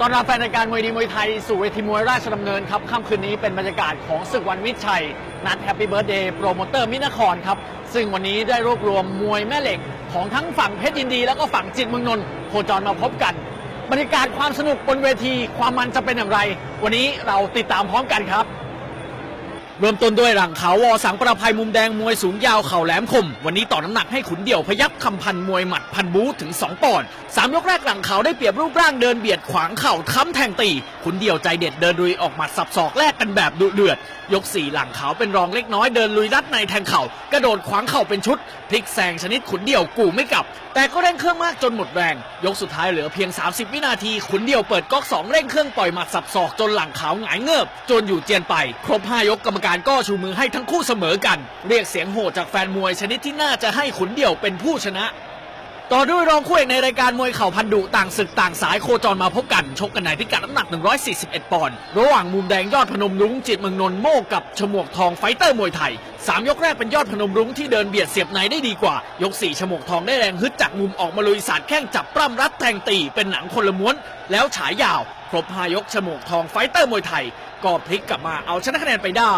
ตอนรับแฟนรายการมวยดีมวยไทย สู่เวทีมวยราชดำเนินครับค่ำคืนนี้เป็นบรรยากาศของศึกวันวิชัย นัดแฮปปี้เบิร์ดเดย์โปรโมเตอร์มินครครับ ซึ่งวันนี้ได้รวบรวมมวยแม่เหล็ก ของทั้งฝั่งเพชรยินดี แล้วก็ฝั่งจิตเมืองนนท์โคจรมาพบกัน บรรยากาศความสนุกบนเวทีความมันจะเป็นอย่างไร วันนี้เราติดตามพร้อมกันครับ เริ่มต้นด้วยหลังเขาวอสังประภัยมุมแดงมวยสูงยาวเข่าแหลมคม วันนี้ต่อน้ำหนักให้ขุนเดี่ยวพยับคำพันมวยหมัดพันบูถึง 2ปอนด์สามยกแรกหลังเขาได้เปรียบรูปร่างเดินเบียดขวางเข่าค้ำแทงตีขุนเดี่ยวใจเด็ดเดินลุยออกหมัดสับศอกแลกกันแบบดุเดือด ยกสี่หลังเขาเป็นรองเล็กน้อยเดินลุยรัดในแทงเข่ากระโดดขวางเข่าเป็นชุดพลิกแซงชนิดขุนเดี่ยวกูไม่กลับ แต่ก็เร่งเครื่องมากจนหมดแรง ยกสุดท้ายเหลือเพียง 30 วินาทีขุนเดี่ยวเปิดก๊อกสองเร่งเครื่องปล่อยหมัดสับศอกจนหลังขาวหงายเงิบจนอยู่เจียนไป ครบ5ยกกรรมการการก็ชูมือให้ทั้งคู่เสมอกัน เรียกเสียงโห่จากแฟนมวยชนิดที่น่าจะให้ขุนเดี่ยวเป็นผู้ชนะ ต่อด้วยรองคู่เอกในรายการมวยเข่าพันดุต่างศึกต่างสายโคจรมาพบกัน ชกกันในพิกัดน้ำหนัก 141 ปอนด์ระหว่างมุมแดงยอดพนมรุ้งจิตเมืองนนท์โม่กับฉมวกทองไฟเตอร์มวยไทย 3 ยกแรกเป็นยอดพนมรุ้งที่เดินเบียดเสียบในได้ดีกว่า ยก 4 ฉมวกทองได้แรงฮึดจากมุมออกมาลุยสาดแข้งจับปล้ำรัดแทงตีเป็นหนังคนละม้วน แล้วฉายยาว ครบ5ยกฉมวกทองไฟเตอร์มวยไทย ก็พลิกกลับมาเอาชนะคะแนนไปได้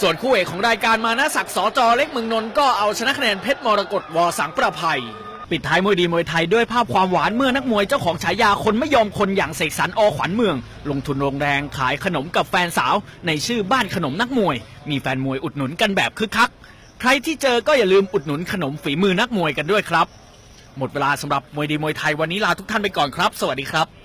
ส่วนคู่เอกของรายการมานะศักดิ์สอจอเล็กเมืองนนท์ก็เอาชนะคะแนนเพชรมรกตวอสังประภัย ปิดท้ายมวยดีมวยไทยด้วยภาพความหวานเมื่อนักมวยเจ้าของฉายาคนไม่ยอมคนอย่างเสกสรรอขวัญเมือง ลงทุนโรงแรงขายขนมกับแฟนสาว ในชื่อบ้านขนมนักมวย มีแฟนมวยอุดหนุนกันแบบคึกคัก ใครที่เจอก็อย่าลืมอุดหนุนขนมฝีมือนักมวยกันด้วยครับ หมดเวลาสำหรับมวยดีมวยไทยวันนี้ลาทุกท่านไปก่อนครับ สวัสดีครับ